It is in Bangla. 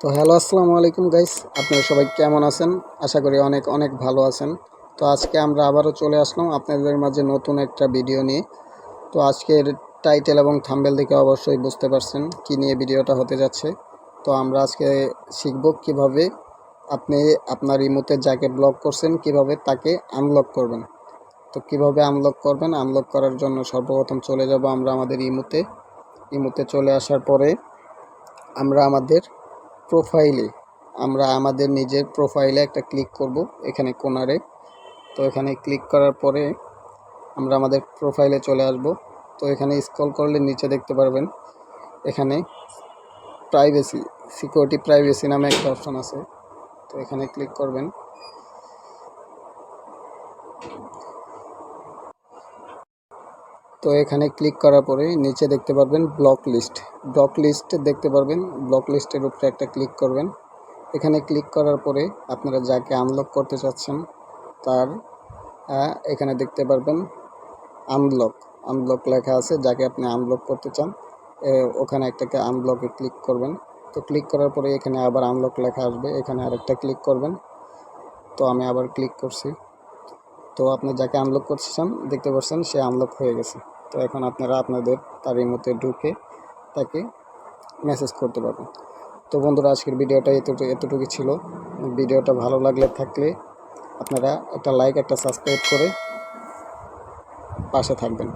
তো হ্যালো, আসসালামু আলাইকুম গাইস। আপনারা সবাই কেমন আছেন? আশা করি অনেক অনেক ভালো আছেন। তো আজকে আমরা আবারও চলে আসলাম আপনাদের মাঝে নতুন একটা ভিডিও নিয়ে। তো আজকের টাইটেল এবং থাম্বেল দেখে অবশ্যই বুঝতে পারছেন কি নিয়ে ভিডিওটা হতে যাচ্ছে। তো আমরা আজকে শিখব কীভাবে আপনি আপনার ইমোতে যাকে ব্লক করছেন, কীভাবে তাকে আনলক করবেন। তো কীভাবে আনলক করবেন? আনলক করার জন্য সর্বপ্রথম চলে যাব আমরা আমাদের ইমোতে ইমোতে চলে আসার পরে আমরা আমাদের প্রোফাইলে আমরা আমাদের নিজের প্রোফাইলে একটা ক্লিক করব এখানে কোনারে তো এখানে ক্লিক করার পরে আমরা আমাদের প্রোফাইলে চলে আসব। তো এখানে স্ক্রল করলে নিচে দেখতে পারবেন, এখানে প্রাইভেসি সিকিউরিটি প্রাইভেসি নামে একটা অপশন আছে। তো এখানে ক্লিক করবেন। তো এখানে ক্লিক করার পরে নিচে দেখতে পারবেন ব্লক লিস্ট ব্লক লিস্ট দেখতে পারবেন ব্লক লিস্টের উপরে একটা ক্লিক করবেন। এখানে ক্লিক করার পরে আপনারা যাকে আনলক করতে চাচ্ছেন, তার এখানে দেখতে পারবেন আনব্লক আনব্লক লেখা আছে, যাকে আপনি আনব্লক করতে চান ওখানে একটাকে আনব্লকে ক্লিক করবেন। তো ক্লিক করার পরে এখানে আবার আনলক লেখা আসবে, এখানে আরেকটা ক্লিক করবেন। তো আমি আবার ক্লিক করছি। তো আপনি যাকে আনলক করতে চান, দেখতে পাচ্ছেন সে আনলক হয়ে গেছে। তো এখন আপনারা আপনাদের তারই মধ্যে ঢুকে তাকে মেসেজ করতে পারবেন। তো বন্ধুরা, আজকের ভিডিওটা এতটুকু এতটুকু ছিল। ভিডিওটা ভালো লাগলে থাকলে আপনারা একটা লাইক একটা সাবস্ক্রাইব করে পাশে থাকবেন।